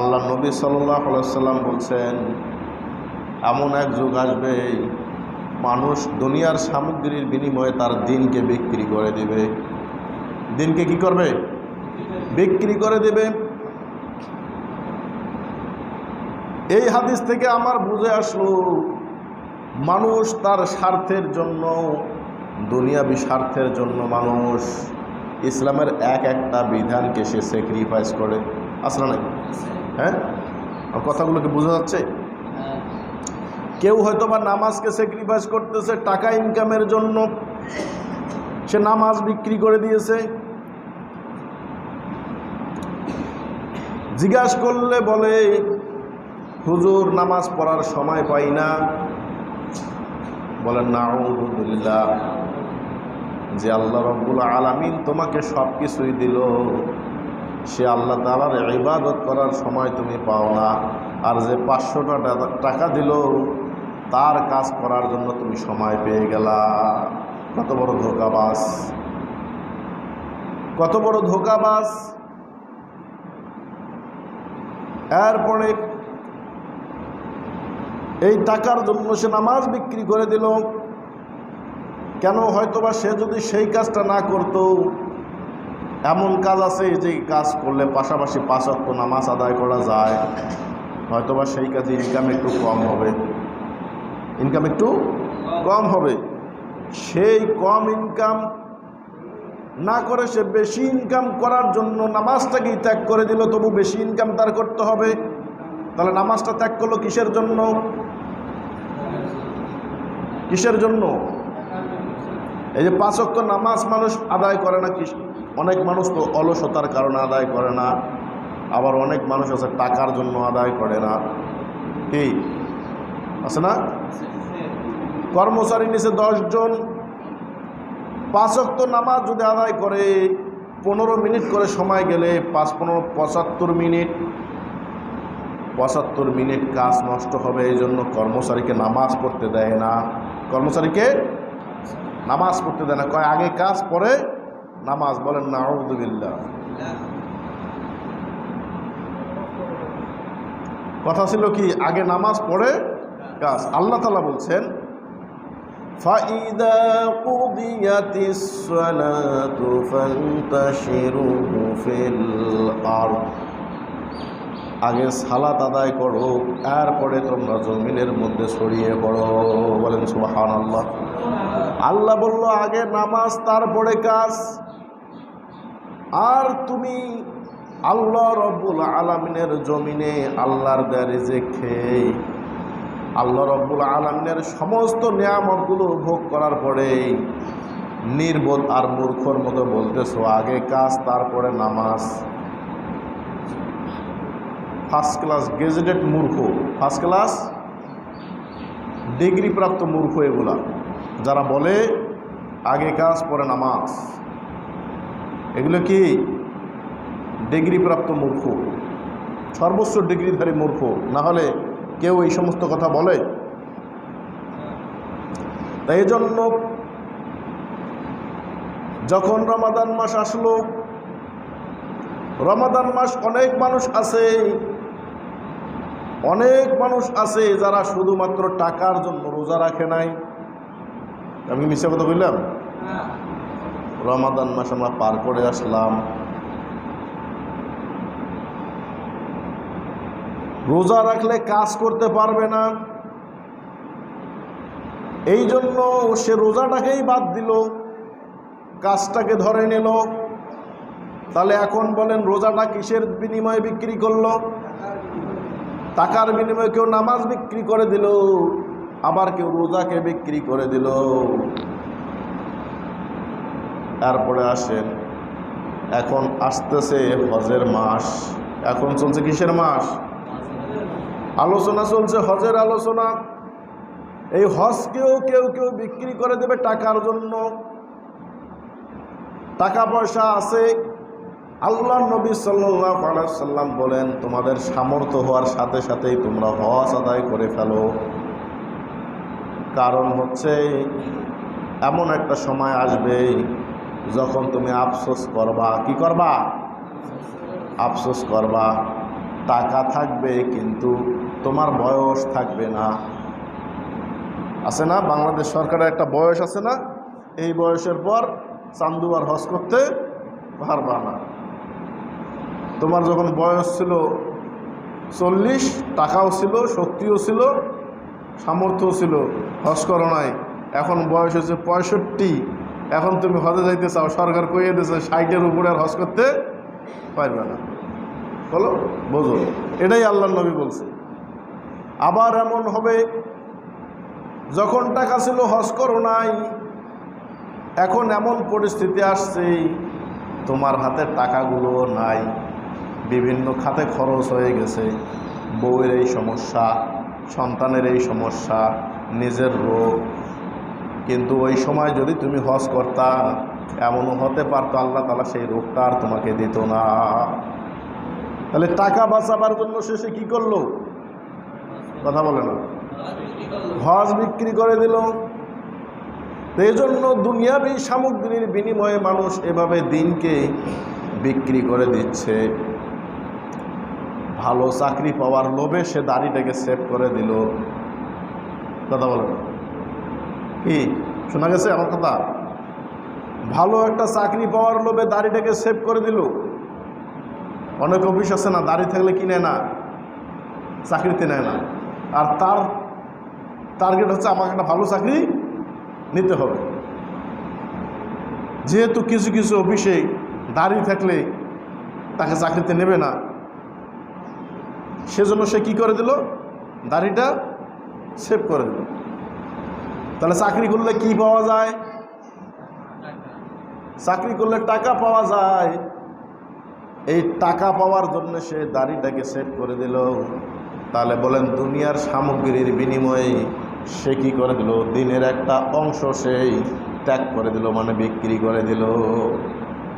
আল্লাহ নবী সাল্লাহ সাল্লাম বলছেন, এমন এক যুগ আসবে, মানুষ দুনিয়ার সামগ্রীর বিনিময়ে তার দিনকে বিক্রি করে দেবে। দিনকে কি করবে? বিক্রি করে দেবে। এই হাদিস থেকে আমার বুঝে আসলো, মানুষ তার স্বার্থের জন্য, দুনিয়াবি স্বার্থের জন্য মানুষ ইসলামের এক একটা বিধানকে সে স্যাক্রিফাইস করে। আসলে হ্যাঁ? কথাগুলোকে বোঝা যাচ্ছে? কেউ হয়তো বা নামাজকে স্যাক্রিফাইস করতেছে, টাকা ইনকামের জন্য। সে নামাজ বিক্রি করে দিয়েছে। জিজ্ঞাসা করলে বলে, হুজুর, নামাজ পড়ার সময় পাই না। বলেন নাউদুল্লাহ যে আল্লাহ রব্বুল আলামিন তোমাকে সব কিছুই দিল। সে আল্লাহ তালার ইবাদত করার সময় তুমি পাও না। আর যে পাঁচশোটা টাকা দিল, তার কাজ করার জন্য তুমি সময় পেয়ে গেলা। কত বড় ধোকাবাস কত বড় ধোকাবাস এরপরে এই টাকার জন্য সে নামাজ বিক্রি করে দিল। কেন হয়তোবা সে যদি সেই কাজটা না করত এমন কাজ আছে যে কাজ করলে পাশাপাশি পাঁচক্ত নামাজ আদায় করা যায়। হয়তোবা সেই কাজে ইনকাম একটু কম হবে। ইনকাম একটু কম হবে। সেই কম ইনকাম না করে সে বেশি ইনকাম করার জন্য নামাজটাকেই ত্যাগ করে দিল, তবু বেশি ইনকাম তার করতে হবে। তাহলে নামাজটা ত্যাগ করল কিসের জন্য? কিসের জন্য? এই যে পাঁচক্ত নামাজ মানুষ আদায় করে না অনেক মানুষ তো অলসতার কারণে আদায় করে না, আবার অনেক মানুষ আছে টাকার জন্য আদায় করে না। কি? আছে না? কর্মচারী নিচে দশজন পাঁচক্ত নামাজ যদি আদায় করে, পনেরো মিনিট করে সময় গেলে পাঁচ পনেরো, পঁচাত্তর মিনিট পঁচাত্তর মিনিট কাজ নষ্ট হবে, এই জন্য কর্মচারীকে নামাজ পড়তে দেয় না। কর্মচারীকে নামাজ পড়তে দেয় না। কয়, আগে কাজ পরে নামাজ বলেন না আউদুবিল্লা কথা ছিল কি আগে নামাজ পড়ে কাজ আল্লাহ তালা বলছেন فَإِذَا قُضِيَتِ الصَّلَاةُ فَانْتَشِرُوا فِي الْأَرْضِ আগে সালাত আদায় করো এরপরে তোমরা জমিনের মধ্যে ছড়িয়ে পড়ো বলেন সুবাহান আল্লাহ আল্লাহ বলল আগে নামাজ তারপরে কাজ আর তুমি আল্লাহ রব্বুল আলমিনের জমিনে আল্লাহর দ্বারে যে খেয়ে আল্লাহ রব্বুল আলমিনের সমস্ত নিয়ামতগুলো ভোগ করার পরে নির্বোধ আর মূর্খর মতো বলতেছো, আগে কাজ, তারপরে নামাজ। ফার্স্ট ক্লাস গেজেটেড মূর্খ ফার্স্ট ক্লাস ডিগ্রিপ্রাপ্ত মূর্খ এগুলা, যারা বলে আগে কাজ, পরে নামাজ। এগুলো কি ডিগ্রিপ্রাপ্ত মূর্খ? সর্বোচ্চ ডিগ্রিধারী মূর্খ, না হলে কেউ এই সমস্ত কথা বলে? তাই এই জন্য যখন রমাদান মাস আসলো, রমাদান মাস অনেক মানুষ আছে অনেক মানুষ আছে যারা শুধুমাত্র টাকার জন্য রোজা রাখে নাই। আমি মিশে কথা বললাম? রমাদান মাস আমরা পার করে আসলাম। রোজা রাখলে কাজ করতে পারবে না। এই জন্য সে রোজাটাকেই বাদ দিল, কাজটাকে ধরে নিল। তাহলে এখন বলেন রোজাটা কিসের বিনিময়ে বিক্রি করল? টাকার বিনিময়ে কেউ নামাজ বিক্রি করে দিল, আবার কেউ রোজাকে বিক্রি করে দিল। তারপরে আসেন। এখন আসতেছে হজের মাস। এখন চলছে কিসের মাস? আলোচনা চলছে হজের আলোচনা। এই হজকেও কেউ কেউ বিক্রি করে দেবে টাকার জন্য। টাকা পয়সা আছে। আল্লাহ নবী সাল্লাম বলেন, তোমাদের সামর্থ্য হওয়ার সাথে সাথেই তোমরা হজ আদায় করে ফেলো। কারণ হচ্ছে, এমন একটা সময় আসবে যখন তুমি আফসোস করবা, কি করবা? আফসোস করবা। টাকা থাকবে কিন্তু তোমার বয়স থাকবে না। আছে না? বাংলাদেশ সরকারের একটা বয়স আছে না? এই বয়সের পর চান্দুয়ার হজ করতে পারবা না। তোমার যখন বয়স ছিল চল্লিশ, টাকাও ছিল, শক্তিও ছিল, সামর্থ্যও ছিল। হজ করো নাই। এখন বয়স হচ্ছে পঁয়ষট্টি। এখন তুমি হজে যাইতে চাও, সরকার কইয়ে দিয়েছে ষাটের উপরে আর হজ করতে পারবে না। বলো? বোঝো। এটাই আল্লাহ নবী বলছে। আবার এমন হবে, যখন টাকা ছিল হজ করো নাই, এখন এমন পরিস্থিতি আসছে, তোমার হাতে টাকাগুলো নাই। বিভিন্ন খাতে খরচ হয়ে গেছে। বউয়ের এই সমস্যা, সন্তানের এই সমস্যা, নিজের রোগ কিন্তু ওই সময় যদি তুমি হজ করতা, এমনও হতে পারতো আল্লাহ তালা সেই রোগটা আর তোমাকে দিত না। তাহলে টাকা বাঁচাবার জন্য শেষে কি করল? কথা বলে না। হজ বিক্রি করে দিল। এই জন্য দুনিয়াবি সামগ্রীর বিনিময়ে মানুষ এভাবে দিনকে বিক্রি করে দিচ্ছে। ভালো চাকরি পাওয়ার লোভে সে দাড়িটাকে সেভ করে দিল। কথা বলে না। কি? শোনা গেছে আমার কথা? ভালো একটা চাকরি পাওয়ার লোভে দাড়িটাকে সেভ করে দিল। অনেক অফিস আছে না, দাড়ি থাকলে কিনে না, চাকরিতে নেয় না। আর তার টার্গেট হচ্ছে আমাকে একটা ভালো চাকরি নিতে হবে। যেহেতু কিছু কিছু অফিসে দাঁড়িয়ে থাকলে তাকে চাকরিতে নেবে না, সেজন্য সে কি করে দিল? দাড়িটা সেভ করে দিল। তাহলে চাকরি করলে কি পাওয়া যায়? চাকরি করলে টাকা পাওয়া যায়। এই টাকা পাওয়ার জন্য সে দাড়িটাকে সেট করে দিল। তাহলে বলেন দুনিয়ার সামগ্রীর বিনিময়ে সে কি করে দিল? দিনের একটা অংশ সেই ত্যাগ করে দিল মানে বিক্রি করে দিল।